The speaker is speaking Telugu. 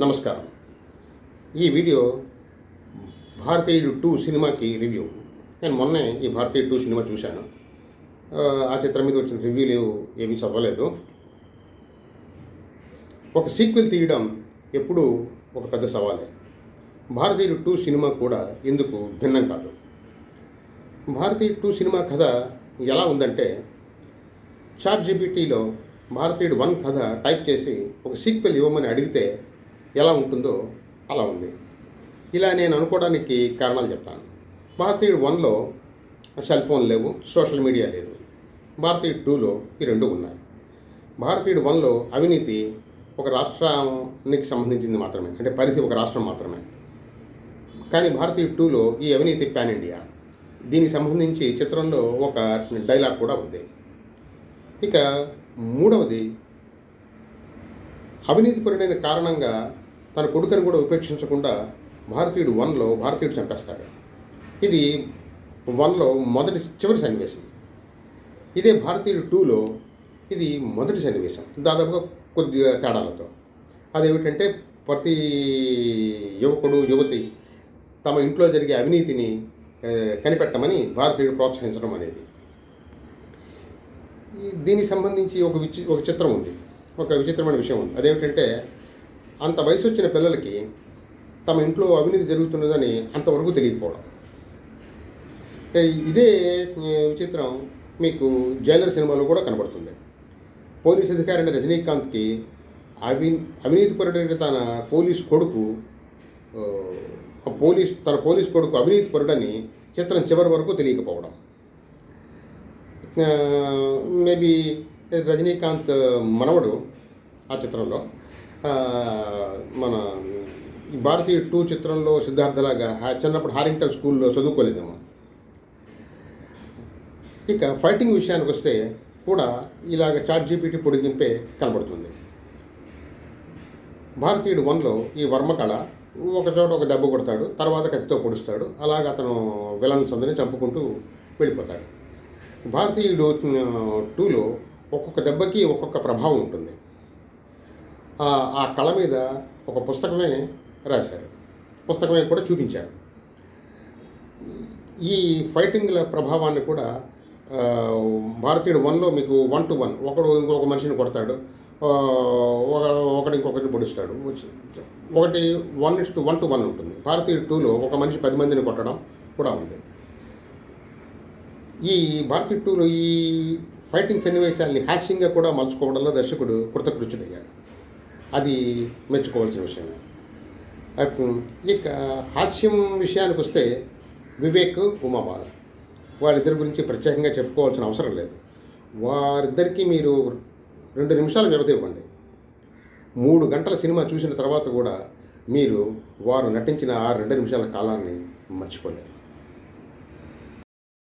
నమస్కారం. ఈ వీడియో భారతీయుడు టూ సినిమాకి రివ్యూ. నేను మొన్నే ఈ భారతీయుడు టూ సినిమా చూశాను. ఆ, చిత్రం మీద వచ్చిన రివ్యూలు ఏమీ చదవలేదు. ఒక సీక్వెల్ తీయడం ఎప్పుడూ ఒక పెద్ద సవాలే. భారతీయుడు టూ సినిమా కూడా ఇందుకు భిన్నం కాదు? భారతీయుడు టూ సినిమా కథ ఎలా ఉందంటే చాట్ జీపీటీలో భారతీయుడు వన్ కథ టైప్ చేసి ఒక సీక్వెల్ ఇవ్వమని అడిగితే ఎలా ఉంటుందో అలా ఉంది. ఇలా నేను అనుకోవడానికి కారణాలు చెప్తాను. భారతీయుడు వన్లో సెల్ ఫోన్ లేవు సోషల్ మీడియా లేదు. భారతీయుడు టూలో ఈ రెండు ఉన్నాయి. భారతీయుడు వన్లో అవినీతి ఒక రాష్ట్రానికి సంబంధించింది మాత్రమే అంటే పరిధి ఒక రాష్ట్రం మాత్రమే. కానీ భారతీయుడు టూలో ఈ అవినీతి పాన్ ఇండియా. దీనికి సంబంధించి చిత్రంలో ఒక డైలాగ్ కూడా ఉంది. ఇక మూడవది అవినీతిపరుడైన కారణంగా తన కొడుకుని కూడా ఉపేక్షించకుండా భారతీయుడు వన్లో భారతీయుడు చంపేస్తాడు. ఇది వన్లో మొదటి చివరి సన్నివేశం. ఇదే భారతీయుడు టూలో ఇది మొదటి సన్నివేశం. దాదాపుగా కొద్దిగా తేడాలతో. అదేమిటంటే ప్రతి యువకుడు యువతి తమ ఇంట్లో జరిగే అవినీతిని కనిపెట్టమని భారతీయుడు ప్రోత్సహించడం అనేది. దీనికి సంబంధించి ఒక విచి ఒక చిత్రం ఉంది. ఒక విచిత్రమైన విషయం ఉంది. అదేమిటంటే అంత వయసు వచ్చిన పిల్లలకి తమ ఇంట్లో అవినీతి జరుగుతున్నదని అంతవరకు తెలియకపోవడం. ఇదే విచిత్రం మీకు జైలర్ సినిమాలో కూడా కనబడుతుంది. పోలీస్ అధికారి అయిన రజనీకాంత్కి అవి అవినీతిపరుడైన తన పోలీస్ కొడుకు పోలీస్ తన పోలీస్ కొడుకు అవినీతిపరుడని చిత్రం చివరి వరకు తెలియకపోవడం. మేబీ రజనీకాంత్ మనవడు ఆ చిత్రంలో. మన భారతీయ టూ చిత్రంలో సిద్ధార్థలాగా చిన్నప్పుడు హారింగ్టన్ స్కూల్లో చదువుకోలేదేమో. ఇక ఫైటింగ్ విషయానికి వస్తే కూడా ఇలాగ చాట్ జీపీటీ పొడిగింపే కనబడుతుంది. భారతీయుడు వన్లో ఈ వర్మకళ ఒక చోట ఒక దెబ్బ కొడతాడు తర్వాత కత్తితో పొడుస్తాడు అలాగ అతను విలన్స్ అందరినీ చంపుకుంటూ వెళ్ళిపోతాడు. భారతీయుడు టూలో ఒక్కొక్క దెబ్బకి ఒక్కొక్క ప్రభావం ఉంటుంది. ఆ- కళ మీద ఒక పుస్తకమే రాశారు. పుస్తకమే కూడా చూపించారు. ఈ ఫైటింగ్ల ప్రభావాన్ని కూడా భారతీయుడు వన్లో మీకు వన్ టు వన్ ఒకడు ఇంకొక మనిషిని కొడతాడు ఒక ఒకటి ఇంకొకరిని పొడుస్తాడు ఒకటి one is to one to one ఉంటుంది. భారతీయుడు టూలో ఒక మనిషి పది మందిని కొట్టడం కూడా ఉంది. ఈ భారతీయ టూలో ఈ ఫైటింగ్ సన్నివేశాల్ని హ్యాషింగ్గా కూడా మలుచుకోవడంలో దర్శకుడు కృతకృత్యుడయ్యాడు. అది మెచ్చుకోవాల్సిన విషయమే ఇక హాస్యం విషయానికి వస్తే వివేక్ ఉమాబాల. వారిద్దరి గురించి ప్రత్యేకంగా చెప్పుకోవాల్సిన అవసరం లేదు. వారిద్దరికీ మీరు రెండు నిమిషాలు వ్యవధి ఇవ్వండి. మూడు గంటల సినిమా చూసిన తర్వాత కూడా మీరు వారు నటించిన ఆ రెండు నిమిషాల కాలాన్ని మర్చిపోలేరు.